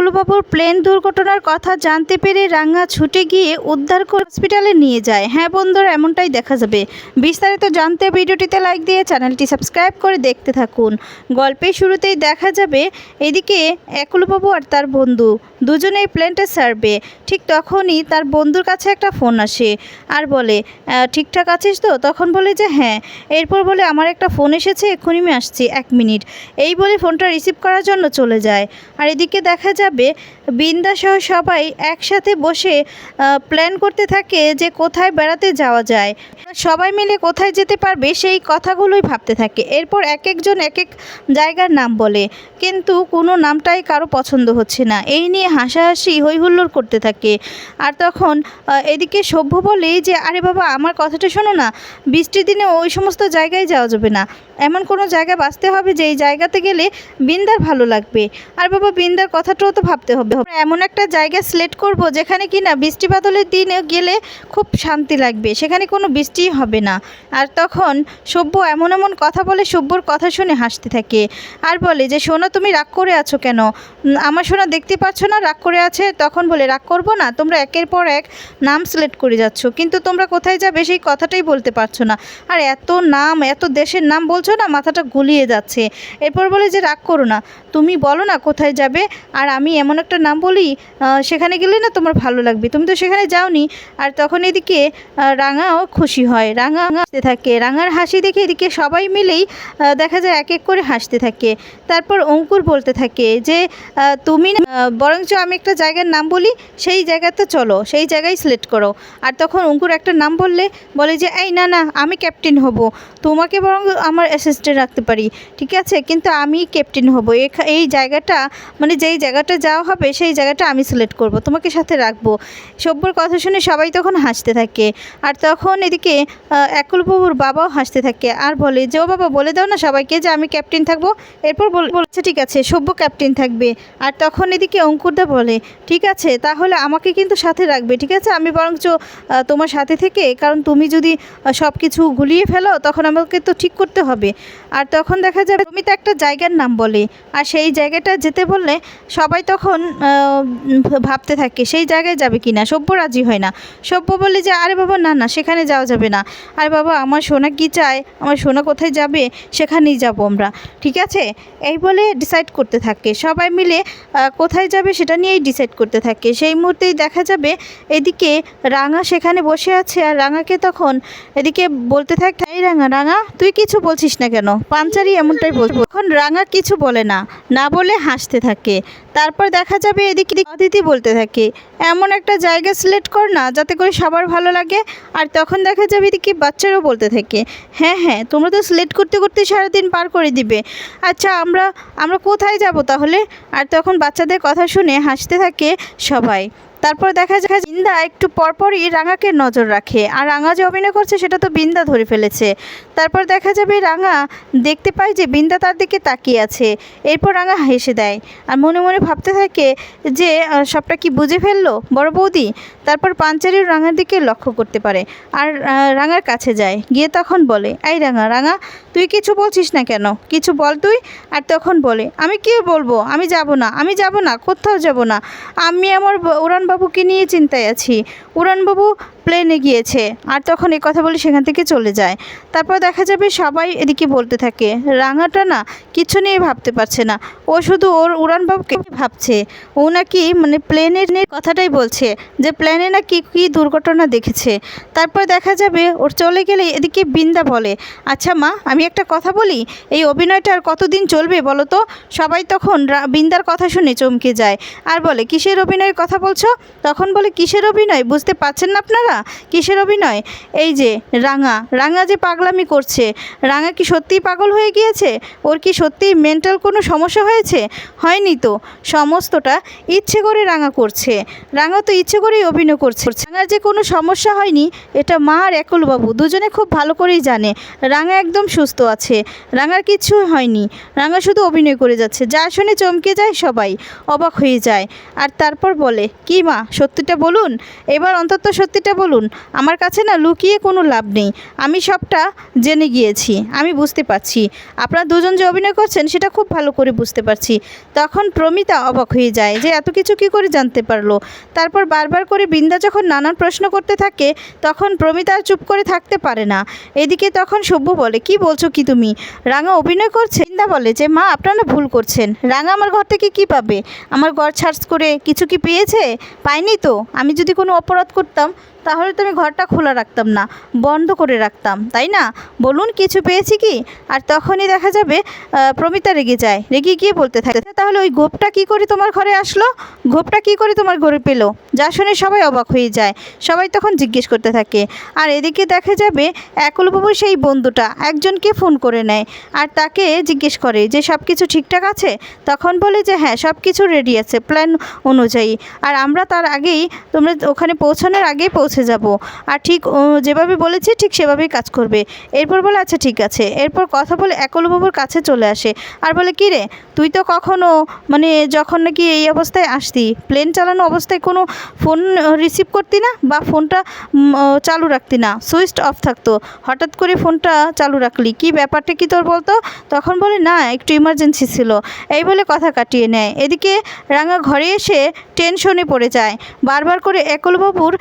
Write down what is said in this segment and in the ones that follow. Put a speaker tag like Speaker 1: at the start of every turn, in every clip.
Speaker 1: একলবাবুর plane দুর্ঘটনার কথা জানতে পেরে রাঙা ছুটে গিয়ে উদ্ধার করে হসপিটালে নিয়ে যায়। হ্যাঁ বন্ধুরা, এমনটাই দেখা যাবে। বিস্তারিত জানতে ভিডিওটিতে লাইক দিয়ে চ্যানেলটি সাবস্ক্রাইব করে দেখতে থাকুন। গল্পের শুরুতেই দেখা যাবে, এদিকে একলবাবু আর তার বন্ধু দুজনেই প্লেনটা সারবে। ঠিক তখনই তার বন্ধুর কাছে একটা ফোন আসে আর বলে ঠিকঠাক আছিস তো? তখন বলে যে হ্যাঁ। এরপর বলে, আমার একটা ফোন এসেছে, এক্ষুনি আমি আসছি, এক মিনিট। এই বলে ফোনটা রিসিভ করার জন্য চলে যায়। আর এদিকে দেখা যাবে বৃন্দা সহ সবাই একসাথে বসে প্ল্যান করতে থাকে যে কোথায় বেড়াতে যাওয়া যায়। সবাই মিলে কোথায় যেতে পারবে সেই কথাগুলোই ভাবতে থাকে। এরপর এক একজন এক এক জায়গার নাম বলে। কিন্তু কোনো নামটাই কারও পছন্দ হচ্ছে না। এই নিয়ে হাসাহাসি হই হুল্লোড় করতে থাকে। আর তখন এদিকে সভ্য বলেই যে, আরে বাবা, আমার কথাটা শোনো না। বৃষ্টির দিনে ওই সমস্ত জায়গায় যাওয়া যাবে না। এমন কোনো জায়গা বাঁচতে হবে যে, এই জায়গাতে গেলে বিন্দার ভালো লাগবে। আর বাবা, বিন্দার কথাটাও তো ভাবতে হবে। আমরা এমন একটা জায়গা সিলেক্ট করব যেখানে কি না বৃষ্টি বাদলের দিনে গেলে খুব শান্তি লাগবে। সেখানে কোনো বৃষ্টি হবে না। আর তখন সভ্য এমন এমন কথা বলে সভ্যর কথা শুনে হাসতে থাকে। আর বলে যে সোনা তুমি রাগ করে আছো কেন? আমার সোনা দেখতে পাচ্ছ না, রাগ করে আছে? তখন বলে, রাগ করব না, তোমরা একের পর এক নাম সিলেক্ট করে যাচ্ছ। কিন্তু তোমরা কোথায় যাবে সেই কথাটাই বলতে পারছ না। আর এত নাম, এত দেশের নাম বলছো না, মাথাটা গুলিয়ে যাচ্ছে। এরপর বলে যে, রাগ করো না, তুমি বলো না কোথায় যাবে? আর আমি এমন একটা নাম বলি? সেখানে গেলে না তোমার ভালো লাগবে। তুমি তো সেখানে যাওনি। আর তখন এদিকে রাঙাও খুশি হয়। রাঙা হাসতে থাকে। রাঙার হাসি দেখে এদিকে সবাই মিলেই দেখা যায় এক এক করে হাসতে থাকে। তারপর অঙ্কুর বলতে থাকে যে তুমি বরঞ্চ আমি একটা জায়গার নাম বলি, সেই জায়গাতে চলো, সেই জায়গায় সিলেক্ট করো। আর তখন অঙ্কুর একটা নাম বললে, বলে যে, এই না না, আমি ক্যাপ্টেন হব। তোমাকে বরং আমার অ্যাসিস্ট্যান্ট রাখতে পারি। ঠিক আছে? কিন্তু আমি ক্যাপ্টেন হব। এই জায়গাটা মানে যেই জায়গাটা যাওয়া হবে সেই জায়গাটা আমি সিলেক্ট করব, তোমাকে সাথে রাখব। সভ্যর কথা শুনে সবাই তখন হাসতে থাকে। আর তখন এদিকে একুলবাবুর বাবাও হাসতে থাকে। আর বলে যে ও বাবা, বলে দাও না সবাইকে যে আমি ক্যাপ্টেন থাকব। এরপর বল- বলছে ঠিক আছে সভ্য ক্যাপ্টেন থাকবে। আর তখন এদিকে অঙ্কুরদা বলে, ঠিক আছে, তাহলে আমাকে কিন্তু সাথে রাখবে, ঠিক আছে? আমি বরঞ্চ তোমার সাথে থেকে, কারণ তুমি যদি সব কিছু গুলিয়ে ফেলো, তখন আমাকে তো ঠিক করতে হবে। আর তখন দেখা যাবে তুমি তো একটা জায়গার নাম বলে। আর সেই জায়গাটা যেতে বললে, সবাই তখন ভাবতে থাকে, সেই জায়গায় যাবে কি না সভ্য রাজি হয় না। সভ্য বলে যে, আরে বাবা, না না, সেখানে যাওয়া যাবে না। আরে বাবা, আমার সোনা কি চায় আমার সোনা কোথায় যাবে? সেখানেই যাব আমরা। ঠিক আছে? এই বলে ডিসাইড করতে থাকে। সবাই মিলে কোথায় যাবে সেটা নিয়েই ডিসাইড করতে থাকে। সেই মুহূর্তেই দেখা যাবে, এদিকে রাঙা সেখানে বসে আছে আর রাঙাকে তখন এদিকে বলতে থাকে, এই রাঙা রাঙা, তুই কিছু বলছিস না কেন? পাঞ্চারি এমনটাই বলব তখন রাঙা কিছু বলে না না বলে হাসতে থাকে। তারপর দেখা যাবে এদিকে অদিতি বলতে থাকে। এমন একটা জায়গা সিলেক্ট কর না, যাতে করে সবার ভালো লাগে। আর তখন দেখা যাবে এদিকে বাচ্চারাও বলতে থাকে। হ্যাঁ হ্যাঁ তোমরা তো সিলেক্ট করতে করতে সারাদিন পার করে দিবে। আচ্ছা আমরা আমরা কোথায় যাব তাহলে? আর তখন বাচ্চাদের কথা শুনে হাসতে থাকে সবাই। তারপর দেখা যায় বিন্দা একটু পরপরই রাঙাকে নজর রাখে। আর রাঙা যে অভিনয় করছে, সেটা তো বিন্দা ধরে ফেলেছে। তারপর দেখা যাবে রাঙা দেখতে পায় যে বিন্দা তার দিকে তাকিয়ে আছে। এরপর রাঙা হেসে দেয়। আর মনে মনে ভাবতে থাকে যে সবটা কি বুঝে ফেলল বড় বৌদি? তারপর পাঞ্চারিও রাঙার দিকে লক্ষ্য করতে পারে। আর রাঙার কাছে যায়। গিয়ে তখন বলে, এই রাঙা রাঙা, তুই কিছু বলছিস না কেন? কিছু বল তুই? আর তখন বলে, আমি কি বলব? আমি যাব না, আমি যাব না, কোথাও যাব না। আমি আমার ব- উড়ানবাবুকে নিয়ে চিন্তায় আছি। উড়ানবাবু প্লেনে গিয়েছে। আর তখন এই কথা বলে সেখান থেকে চলে যায়। তারপর দেখা যাবে সবাই এদিকে বলতে থাকে, রাঙাটা না কিছু নিয়ে ভাবতে পারছে না। ও শুধু ওর উড়ানবাবুকে ভাবছে। ও নাকি মানে প্লেনের কথাটাই বলছে যে প্লেনে নাকি কী দুর্ঘটনা দেখেছে। তারপর দেখা যাবে ওর চলে গেলে এদিকে বিন্দা বলে আচ্ছা মা, আমি একটা কথা বলি? এই অভিনয়টা আর কতদিন চলবে বলো তো? সবাই তখন বিন্দার কথা শুনে চমকে যায়। আর বলে, কিসের অভিনয়ের কথা বলছো? তখন বলে, কিসের অভিনয়? বুঝতে পারছেন না আপনারা? কিসের অভিনয়? এই যে, রাঙা। রাঙা যে পাগলামি করছে। রাঙা কি সত্যিই পাগল হয়ে গিয়েছে? ওর কি সত্যিই মেন্টাল কোনো সমস্যা হয়েছে? হয়নি তো। সমস্তটা ইচ্ছে করে রাঙা করছে। রাঙা তো ইচ্ছে করেই অভিনয় করছে। রাঙার যে কোনো সমস্যা হয়নি, এটা মা আর একলবাবু দুজনে খুব ভালো করেই জানে। রাঙা একদম সুস্থ আছে। রাঙার কিছু হয়নি। রাঙা শুধু অভিনয় করে যাচ্ছে। যা শুনে চমকে যায় সবাই। অবাক হয়ে যায়। আর তারপর বলে, কি মা, সত্যিটা বলুন? এবার অন্তত সত্যিটা বলুন, আমার কাছে না লুকিয়ে কোনো লাভ নেই। আমি সবটা জেনে গিয়েছি, আমি বুঝতে পারছি। আপনারা দুজন যে অভিনয় করছেন, সেটা খুব ভালো করে বুঝতে পারছি। তখন প্রমিতা অবাক হয়ে যায় যে এত কিছু কী করে জানতে পারল? তারপর বারবার করে বৃন্দা যখন নানান প্রশ্ন করতে থাকে, তখন প্রমিতা চুপ করে থাকতে পারে না। এদিকে তখন সভ্য বলে, কি বলছো কি তুমি? রাঙা অভিনয় করছে? বৃন্দা বলে যে, মা, আপনারা ভুল করছেন। রাঙা আমার ঘর থেকে কি পাবে? আমার ঘর সার্চ করে কিছু কি পেয়েছে? পাইনি তো। আমি যদি কোনো অপরাধ করতাম তাহলে তো আমি ঘরটা খোলা রাখতাম না, বন্ধ করে রাখতাম, তাই না? বলুন, কিছু পেয়েছি কি? আর তখনই দেখা যাবে প্রমিতা রেগে যায়, রেগে গিয়ে বলতে থাকে, তাহলে ওই গোপটা কি করে তোমার ঘরে আসলো? গোপটা কি করে তোমার ঘরে পেল? যা শুনে সবাই অবাক হয়ে যায়, সবাই তখন জিজ্ঞেস করতে থাকে। আর এদিকে দেখা যাবে একলবাবু সেই বন্ধুটা, একজনকে ফোন করে নেয়, আর তাকে জিজ্ঞেস করে যে সব কিছু ঠিকঠাক আছে? তখন বলে যে হ্যাঁ সব কিছু রেডি আছে প্ল্যান অনুযায়ী। আর আমরা তার আগেই, তোমরা ওখানে পৌঁছানোর আগেই পৌঁছে যাব। আর ঠিক যেভাবে বলেছি ঠিক সেভাবেই কাজ করবে। এরপর বলে আচ্ছা ঠিক আছে। এরপর কথা বলে একলবাবুর কাছে চলে আসে। আর বলে, কী রে, তুই তো কখনো মানে যখন নাকি এই অবস্থায় আসতি প্লেন চালানো অবস্থায় কোনো ফোন রিসিভ করতি না বা ফোনটা চালু রাখতি না? সুইচ অফ থাকতো। হঠাৎ করে ফোনটা চালু রাখলি। কি ব্যাপারটা কি তোর বলতো? তখন বলে, না, একটু ইমার্জেন্সি ছিল। এই বলে কথা কাটিয়ে নেয়। এদিকে রাঙা ঘরে এসে টেনশনে পড়ে যায়। বারবার করে একলবাবুর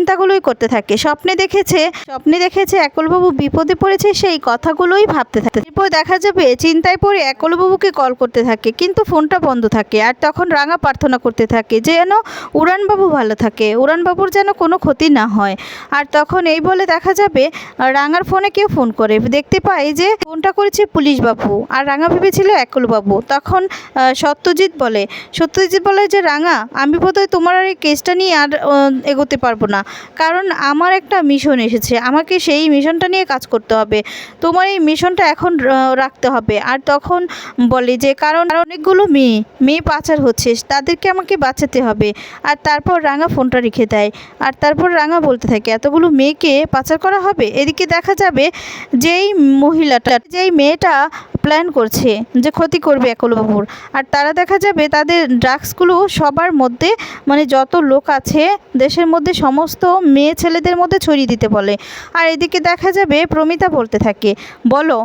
Speaker 1: চিন্তাগুলোই করতে থাকে। স্বপ্নে দেখেছে স্বপ্নে দেখেছে একলবাবু বিপদে পড়েছে, সেই কথাগুলোই ভাবতে থাকে। এরপর দেখা যাবে চিন্তায় পড়ে একলবাবুকে কল করতে থাকে, কিন্তু ফোনটা বন্ধ থাকে আর তখন রাঙা প্রার্থনা করতে থাকে যে যেন উড়ানবাবু ভালো থাকে, উড়ানবাবুর যেন কোনো ক্ষতি না হয়। আর তখন এই বলে দেখা যাবে, রাঙার ফোনে কেউ ফোন করে। দেখতে পাই যে ফোনটা করেছে পুলিশ বাবু আর রাঙা ভেবেছিল একলবাবু। তখন সত্যজিৎ বলে সত্যজিৎ বলে যে, রাঙা, আমি বোধহয় তোমার আর এই কেসটা নিয়ে আর এগোতে পারব না। কারণ আমার একটা মিশন এসেছে। আমাকে সেই মিশনটা নিয়ে কাজ করতে হবে। তোমার এই মিশনটা এখন রাখতে হবে। আর তখন বলে যে, কারণ অনেকগুলো মেয়ে মেয়ে পাচার হচ্ছে, তাদেরকে আমাকে বাঁচাতে হবে। আর তারপর রাঙা ফোনটা রেখে দেয়। আর তারপর রাঙা বলতে থাকে, এতগুলো মেয়েকে পাচার করা হবে? এদিকে দেখা যাবে, যেই মহিলাটা, যেই মেয়েটা প্ল্যান করছে যে ক্ষতি করবে একলবাবুর। আর তারা দেখা যাবে তাদের ড্রাগসগুলো সবার মধ্যে মানে যত লোক আছে, দেশের মধ্যে সমস্ত মেয়ে ছেলেদের মধ্যে ছড়িয়ে দিতে বলে। আর এদিকে দেখা যাবে প্রমিতা বলতে থাকে, বলো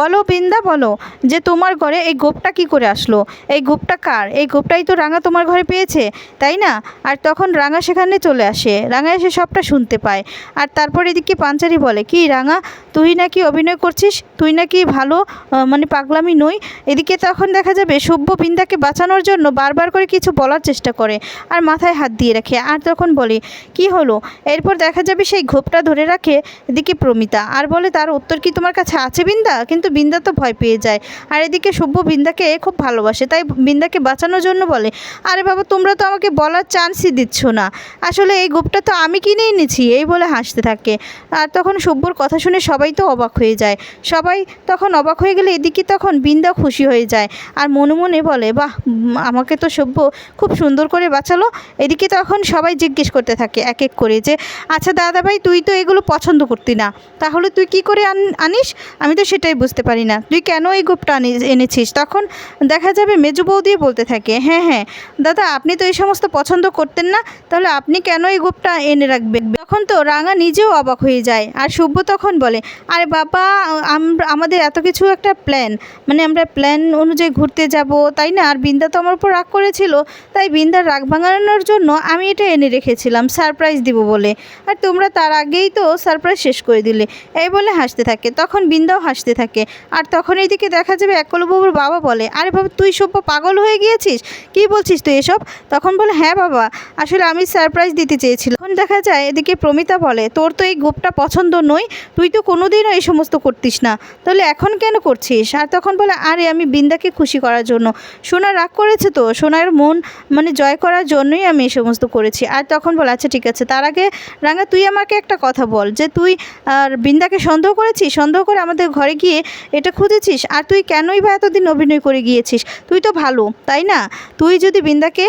Speaker 1: বলো বৃন্দা, বলো, যে তোমার ঘরে এই গোপটা কি করে আসলো? এই গোপটা কার? এই গোপটাই তো রাঙা তোমার ঘরে পেয়েছে, তাই না? আর তখন রাঙা সেখানে চলে আসে, রাঙা এসে সবটা শুনতে পায়। আর তারপর এদিকে পাঞ্চারি বলে, কি রাঙা? তুই নাকি অভিনয় করছিস? তুই নাকি ভালো মানে পাগলামি নই। এদিকে তখন দেখা যাবে সভ্য বৃন্দাকে বাঁচানোর জন্য বারবার করে কিছু বলার চেষ্টা করে আর মাথায় হাত দিয়ে রাখে। আর তখন বলে, কি হলো? এরপর দেখা যাবে সেই ঘোপটা ধরে রাখে এদিকে প্রমিতা। আর বলে, তার উত্তর কি তোমার কাছে আছে বিন্দা? কিন্তু বিন্দা তো ভয় পেয়ে যায়। আর এদিকে সভ্য বিন্দাকে খুব ভালোবাসে, তাই বিন্দাকে বাঁচানোর জন্য বলে, আরে বাবা, তোমরা তো আমাকে বলার চান্সই দিচ্ছ না। আসলে এই গোপটা তো আমি কিনে এনেছি। এই বলে হাসতে থাকে। আর তখন সভ্যর কথা শুনে সবাই তো অবাক হয়ে যায়। সবাই তখন অবাক হয়ে গেলে এদিকে তখন বিন্দা খুশি হয়ে যায়। আর মনে মনে বলে, বাহ আমাকে তো সভ্য খুব সুন্দর করে বাঁচালো। এদিকে তখন সবাই জিজ্ঞেস করতে থাকে এক এক করে যে আচ্ছা দাদা ভাই তুই তো এগুলো পছন্দ করতি না। তাহলে তুই কি করে আনিস? আমি তো সেটাই বুঝতে পারি না। তুই কেন এই গোপটা এনেছিস? তখন দেখা যাবে মেজু বৌদি বলতে থাকে হ্যাঁ হ্যাঁ দাদা, আপনি তো এই সমস্ত পছন্দ করতেন না। তাহলে আপনি কেন এই গোপটা এনে রাখবেন? তখন তো রাঙা নিজেও অবাক হয়ে যায়। আর সভ্য তখন বলে আরে বাবা আমাদের এত কিছু একটা প্ল্যান মানে আমরা প্ল্যান অনুযায়ী ঘুরতে যাব, তাই না? আর বিন্দা তো আমার উপর রাগ করেছিল, তাই বিন্দার রাগ ভাঙানোর জন্য আমি এটা এনে রেখেছিলাম সারপ্রাইজ দিব বলে। আর তোমরা তার আগেই তো সারপ্রাইজ শেষ করে দিলে। এই বলে হাসতে থাকে। তখন বিন্দাও হাসতে থাকে। আর তখন এইদিকে দেখা যাবে একলবাবুর বাবা বলে, আরে বাবা, তুই সভ্য পাগল হয়ে গিয়েছিস? কি বলছিস তুই এসব? তখন বলে হ্যাঁ বাবা, আসলে আমি সারপ্রাইজ দিতে চেয়েছিলাম। তখন দেখা যায় এদিকে প্রমিতা বলে, তোর তো এই গোপটা পছন্দ নয়, তুই তো কোনোদিনও এই সমস্ত করতিস না। তাহলে এখন কেন করছিস? আর তখন বলে, আরে, আমি বিন্দাকে খুশি করার জন্য। সোনা রাগ করেছে তো। সোনার মন মানে জয় করার জন্যই আমি এই সমস্ত করেছি। আর তখন বলে আচ্ছা ঠিক আছে। তার আগে রাঙা, তুই আমাকে একটা কথা বল যে, তুই আর বিন্দাকে সন্দেহ করেছিস? সন্দেহ করে আমাদের ঘরে গিয়ে এটা খুঁজেছিস? আর তুই কেনই বা এতদিন অভিনয় করে গিয়েছিস? তুই তো ভালো, তাই না? তুই যদি বিন্দাকে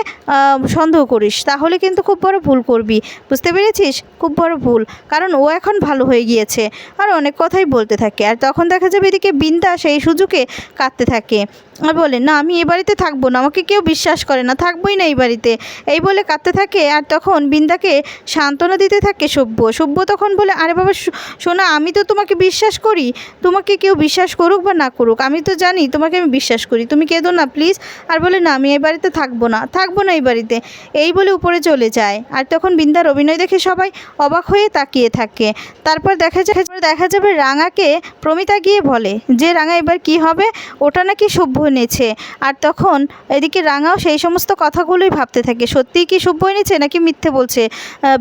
Speaker 1: সন্দেহ করিস, তাহলে কিন্তু খুব বড় ভুল করবি। বুঝতে পেরেছিস? খুব বড় ভুল। কারণ ও এখন ভালো হয়ে গিয়েছে। আর অনেক কথাই বলতে থাকে। আর তখন দেখা যাবে এদিকে বিন্দা সেই সুযোগে কাঁদতে থাকে। বলে, না, আমি এ বাড়িতে থাকব না, আমাকে কেউ বিশ্বাস করে না, থাকবোই না এই বাড়িতে। এই বলে কাঁদতে থাকে আর তখন বৃন্দাকে সান্ত্বনা দিতে থাকে সভ্য সভ্য তখন বলে, আরে বাবা শোনা আমি তো তোমাকে বিশ্বাস করি। তোমাকে কেউ বিশ্বাস করুক বা না করুক, আমি তো জানি তোমাকে আমি বিশ্বাস করি। তুমি কেঁদো না, প্লিজ। আর বলে, না, আমি এই বাড়িতে থাকব না থাকব না এই বাড়িতে। এই বলে উপরে চলে যায়। আর তখন বৃন্দার অভিনয় দেখে সবাই অবাক হয়ে তাকিয়ে থাকে। তারপর দেখা যায় দেখা যাবে রাঙাকে প্রমিতা গিয়ে বলে, যে রাঙা, এবার কি হবে? ওটা নাকি সভ্য এনেছে আর তখন এদিকে রাঙাও সেই সমস্ত কথাগুলোই ভাবতে থাকে। সত্যিই কি সভ্য এনেছে নাকি মিথ্যে বলছে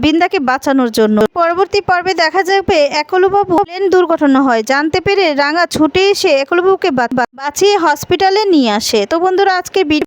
Speaker 1: বৃন্দাকে বাঁচানোর জন্য? পরবর্তী পর্বে দেখা যাবে একলুবাবু প্লেন দুর্ঘটনা হয়। জানতে পেরে রাঙা ছুটে এসে একলবাবুকে বাঁচিয়ে হসপিটালে নিয়ে আসে। তো বন্ধুরা আজকে